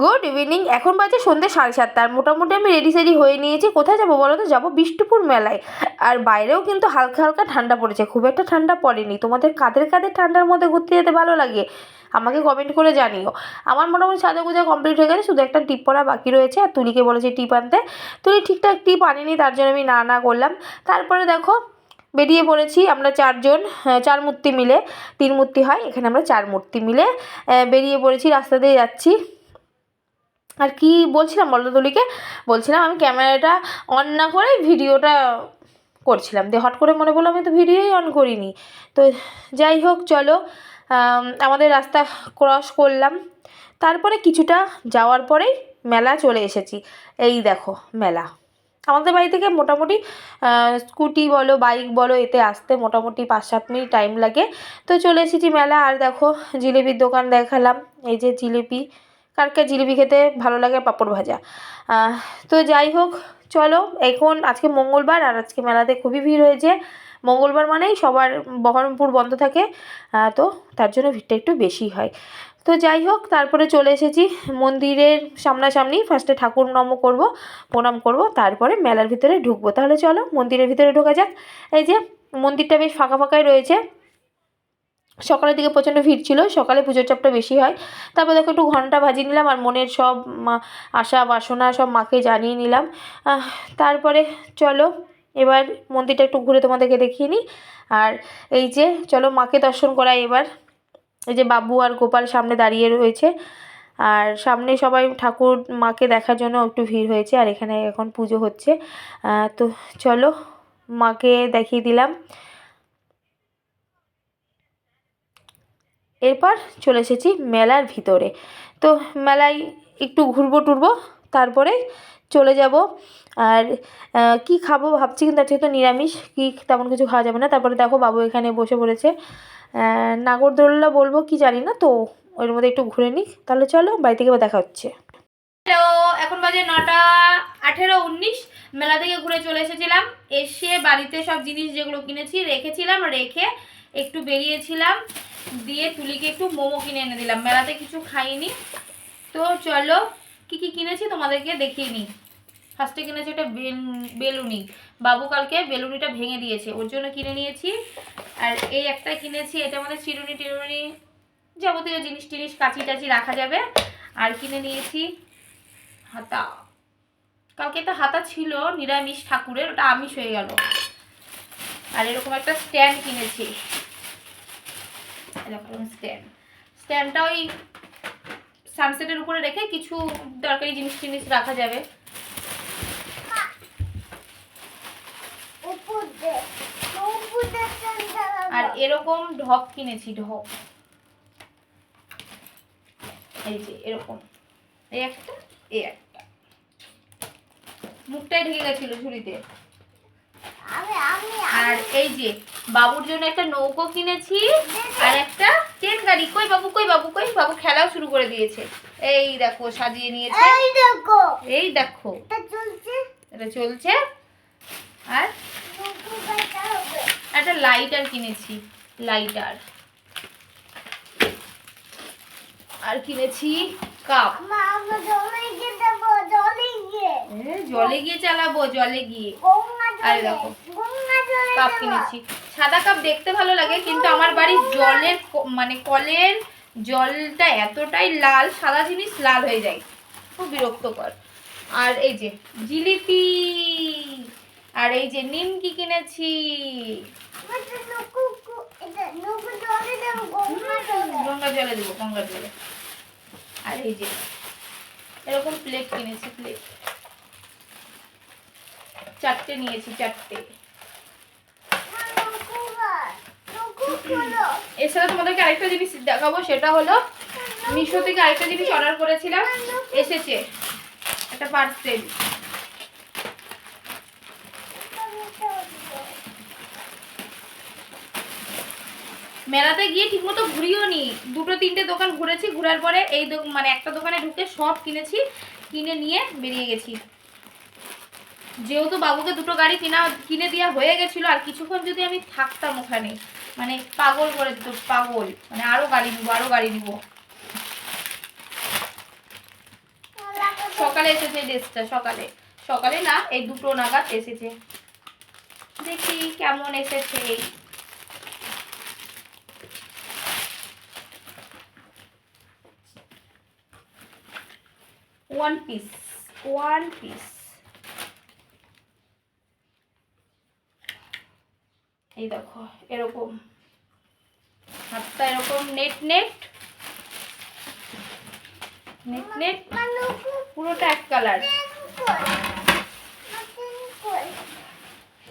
Good evening. এখন বাজে সন্ধ্যে সাড়ে সাতটা আর মোটামুটি আমি রেডি সেডি হয়ে নিয়েছি। কোথায় যাব বলো তো? যাব বিষ্ণুপুর মেলায়। আর বাইরেও কিন্তু হালকা হালকা ঠান্ডা পড়েছে। খুব একটা ঠান্ডা পড়েনি। তোমাদের কাদের কাদের ঠান্ডার মধ্যে ঘুরতে যেতে ভালো লাগে? আমাকে কমেন্ট করে জানিও। আমার মোটামুটি সাজাগোজা কমপ্লিট হয়ে গেছে। শুধু একটা টিপ পরা বাকি রয়েছে। আর তুলিকে বলেছে টিপ আনতে। তুলি ঠিকঠাক টিপ আনেনি, তার জন্য আমি না না করলাম। তারপরে দেখো, বেরিয়ে পড়েছি আমরা চারজন চার মূর্তি মিলে। তিন মূর্তি হয়, এখানে আমরা চার মূর্তি মিলে বেরিয়ে পড়েছি। রাস্তা দিয়ে যাচ্ছি। আর কি বলছিলাম বলো তুলিকে? বলছিলাম আমি ক্যামেরাটা অন না করে ভিডিওটা করছিলাম। দিয়ে হট করে মনে পড়ল আমি তো ভিডিওই অন করিনি। তো যাই হোক, চলো আমাদের রাস্তা ক্রস করলাম। তারপরে কিছুটা যাওয়ার পরেই মেলা চলে এসেছি। এই দেখো, মেলা। আমাদের বাড়ি থেকে মোটামুটি স্কুটি বলো, বাইক বলো, এতে আসতে মোটামুটি পাঁচ সাত মিনিট টাইম লাগে। তো চলে এসেছি মেলা। আর দেখো, জিলিপির দোকান দেখালাম। এই যে জিলিপি কার জিলিপি খেতে ভালো লাগে পাঁপড় ভাজা। তো যাই হোক, চলো, এখন আজকে মঙ্গলবার আর আজকে মেলাতে খুবই ভিড় হয়েছে। মঙ্গলবার মানেই সবার বহরমপুর বন্ধ থাকে তো তার জন্য ভিড়টা একটু বেশি হয়। তো যাই হোক, তারপরে চলে এসেছি মন্দিরের সামনাসামনি। ফার্স্টে ঠাকুর নম করব, প্রণাম করব, তারপরে মেলার ভিতরে ঢুকবো। তাহলে চলো, মন্দিরের ভিতরে ঢোকা যাক। এই যে, মন্দিরটা বেশ ফাঁকা ফাঁকাই রয়েছে। সকালের দিকে প্রচণ্ড ভিড় ছিল, সকালে পুজোর চাপটা বেশি হয়। তারপর দেখো একটু ঘণ্টা ভাজি নিলাম আর মনের সব আশা, বাসনা সব মাকে জানিয়ে নিলাম। তারপরে চলো, এবার মন্দিরটা একটু ঘুরে তোমাদেরকে দেখিয়ে নিই। আর এই যে, চলো মাকে দর্শন করাই এবার। এই যে বাবু আর গোপাল সামনে দাঁড়িয়ে রয়েছে। আর সামনে সবাই ঠাকুর মাকে দেখার জন্য একটু ভিড় হয়েছে আর এখানে এখন পুজো হচ্ছে। তো চলো মাকে দেখিয়ে দিলাম। এরপর চলে এসেছি মেলার ভিতরে। তো মেলায় একটু ঘুরবো টুরবো, তারপরে চলে যাব। আর কি খাব ভাবছি, কিন্তু আজকে তো নিরামিষ, কি তেমন কিছু খাওয়া যাবে না। তারপরে দেখো বাবু এখানে বসে পড়েছে। নাগরদোল্লা বলব, কি জানি না, তো ওর মধ্যে একটু ঘুরে নিক। তাহলে চলো, বাড়ি থেকে দেখা হচ্ছে। হ্যালো, এখন বাজে নটা আঠেরো উনিশ, মেলা থেকে ঘুরে চলে এসেছিলাম। এসে বাড়িতে সব জিনিস যেগুলো কিনেছি, রেখেছিলাম। রেখে একটু বেরিয়েছিলাম, দিয়ে তুলিকে একটু মোমো কিনে এনে দিলাম। মেলাতে কিছু খাইনি। তো চলো, কি কি কিনেছি তোমাদেরকে দেখিয়ে নিই ফার্স্টে কিনেছি একটা বেল- বেলুনি। বাবু কালকে বেলুনিটা ভেঙে দিয়েছে, ওর জন্য কিনে নিয়েছি। আর এই একটা কিনেছি, এটা আমাদের চিরুনি টিরুনি যাবতীয় জিনিস টিনিস কাঁচি টাচি রাখা যাবে। আর কিনে নিয়েছি হাতা। কালকে একটা হাতা ছিল, নিরামিষ ঠাকুরের, ওটা আমিষ হয়ে গেল। আর এরকম একটা স্ট্যান্ড কিনেছি। এরকম স্ট্যান্ড। স্ট্যান্ডটা ওই সানসেটের উপরে রেখে কিছু দরকারি জিনিস টিনিস রাখা যাবে। আর এরকম ঢপ কিনেছি ঢপ এই যে এরকম। এই একটা এই একটা। মুখটাই ঢেকে গেছিল ঝুড়িতে। আর এই যে বাবুর জন্য একটা নৌকো কিনেছি আর একটা ট্রেন গাড়ি। কই বাবু কই বাবু কই বাবু খেলাও শুরু করে দিয়েছে। এই দেখো সাজিয়ে নিয়েছে। এই দেখো। এটা চলছে? আর একটা লাইটার কিনেছি লাইটার আর কিনেছি কাপ জলে গিয়ে চালাবো জলে গিয়ে। আরে দেখো। কাপ কিনেছি। সাদা কাপ দেখতে ভালো লাগে, কিন্তু আমার বাড়ির জলের মানে কলের জলটা এতটাই লাল, সাদা জিনিস লাল হয়ে যায়। খুব বিরক্তকর। আর এই যে জিলিপি, আর এই যে নিমকি কিনেছি। গঙ্গা জলে দেবো, গঙ্গা জলে। আর এই যে এরকম প্লেট কিনেছি প্লেট চারটে নিয়েছি, চারটে। এছাড়া তোমাদেরকে আরেকটা জিনিস দেখাবো, সেটা হলো মিশো থেকে আরেকটা জিনিস অর্ডার করেছিলাম, এসেছে। একটা পার্সেল মেলাতে গিয়ে ঠিকমতো ঘুরিও নি। দুটো, তিনটে দোকান ঘুরেছি, ঘোরার পরে এই মানে একটা দোকানে ঢুকে সব কিনেছি, কিনে নিয়ে বেরিয়ে গেছি। যেহেতু বাবুকে দুটো গাড়ি কিনা, কিনে দেওয়া হয়ে গেছিল, আর কিছুক্ষণ যদি আমি থাকতাম ওখানে মানে পাগল করে দিত, পাগল মানে আরও গাড়ি নিবো আরও গাড়ি নিবো সকালে এসেছে ড্রেসটা, সকালে। সকালে না, এই দুটো নাগাদ এসেছে। দেখি কেমন এসেছে। ওয়ান পিস ওয়ান পিস এই দেখো, এরকম। হাতটা এরকম নেট নেট। Net net. পুরোটা এক কালার।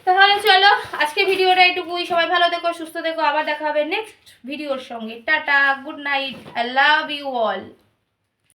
তাহলে চলো, আজকে ভিডিওটা এইটুকুই। সবাই ভালো দেখো সুস্থ দেখো আবার দেখা হবে নেক্সট ভিডিওর সঙ্গে। Tata, good night. I love you all.